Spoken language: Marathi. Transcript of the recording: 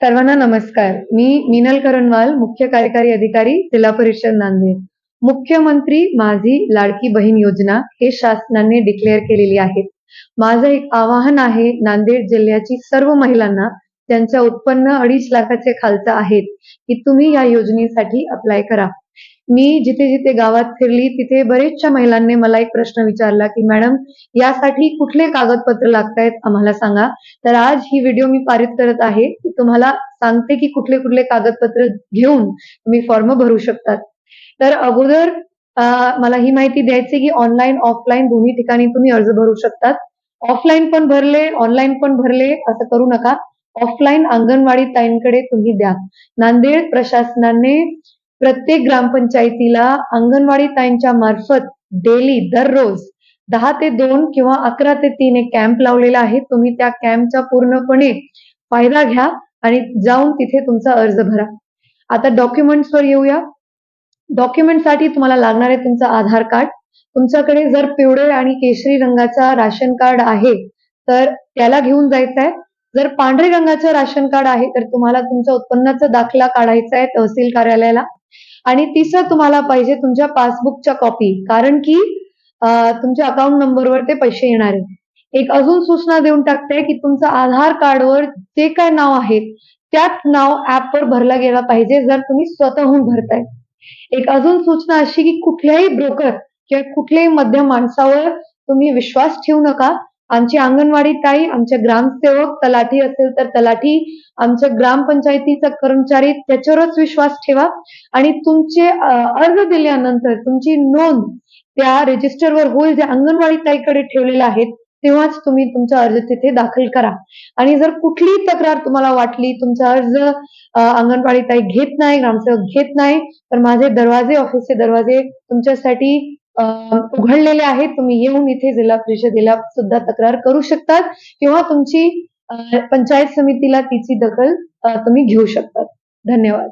सर्वांना नमस्कार. मी मीनल करणवाल मुख्य कार्यकारी अधिकारी जिल्हा परिषद नांदेड. मुख्यमंत्री माझी लाडकी बहीण योजना हे शासनाने डिक्लेअर केलेली आहे. माझं एक आवाहन आहे नांदेड जिल्ह्याची सर्व महिलांना ज्यांच्या उत्पन्न अडीच लाखाचे खालचं आहेत की तुम्ही या योजनेसाठी अप्लाय करा. मी जिथे जिथे गावात फिरली तिथे बरेचशा महिलांनी मला एक प्रश्न विचारला की मॅडम यासाठी कुठले कागदपत्र लागतायत? आम्हाला सांगा. तर आज ही व्हिडिओ मी पारित करत आहे. तुम्हाला सांगते की कुठले कुठले कागदपत्र घेऊन तुम्ही फॉर्म भरू शकतात. तर अगोदर मला ही माहिती द्यायची की ऑनलाईन ऑफलाईन दोन्ही ठिकाणी तुम्ही अर्ज भरू शकतात. ऑफलाईन पण भरले ऑनलाईन पण भरले असं करू नका. ऑफलाईन अंगणवाडी ताईंकडे तुम्ही द्या. नांदेड प्रशासनाने प्रत्येक ग्रामपंचायतीला अंगणवाडी ताईंच्या मार्फत डेली दररोज दहा ते दोन किंवा अकरा ते तीन एक कॅम्प लावलेला आहे तुम्ही त्या कॅम्पचा पूर्णपणे फायदा घ्या आणि जाऊन तिथे तुमचा अर्ज भरा. आता डॉक्युमेंट्सवर येऊया. डॉक्युमेंटसाठी तुम्हाला लागणार आहे तुमचं आधार कार्ड. तुमच्याकडे जर पिवळे आणि केशरी रंगाचा राशन कार्ड आहे तर त्याला घेऊन जायचं आहे जर पांढरे रंगाचं राशन कार्ड आहे तर तुम्हाला तुमच्या उत्पन्नाचा दाखला काढायचा आहे तहसील कार्यालयाला. आणि तिसरं तुम्हाला पाहिजे तुमच्या पासबुकच्या कॉपी कारण की तुमच्या अकाउंट नंबरवर ते पैसे येणार आहेत. एक अजून सूचना देऊन टाकते की तुमचं आधार कार्डवर जे काय नाव आहे त्याच नाव ऍपवर भरला गेला पाहिजे जर तुम्ही स्वतःहून भरताय. एक अजून सूचना अशी की कुठल्याही ब्रोकर किंवा कुठल्याही मध्यम माणसावर तुम्ही विश्वास ठेवू नका. आमची अंगणवाडी ताई आमचे ग्रामसेवक तलाठी असेल तर तलाठी आमच्या ग्रामपंचायतीचा कर्मचारी त्याच्यावरच विश्वास ठेवा. आणि तुमचे अर्ज दिल्यानंतर तुमची नोंद त्या रजिस्टरवर होईल जे अंगणवाडी ताईकडे ठेवलेले आहेत तेव्हाच तुम्ही तुमचा अर्ज तिथे दाखल करा. आणि जर कुठलीही तक्रार तुम्हाला वाटली तुमचा अर्ज अंगणवाडी ताई घेत नाही ग्रामसेवक घेत नाही तर माझे दरवाजे ऑफिसचे दरवाजे तुमच्यासाठी उघडलेले आहेत. तुम्ही येऊन इथे जिल्हा परिषदेला सुद्धा तक्रार करू शकतात किंवा तुमची पंचायत समितीला तिची दखल तुम्ही घेऊ शकतात. धन्यवाद.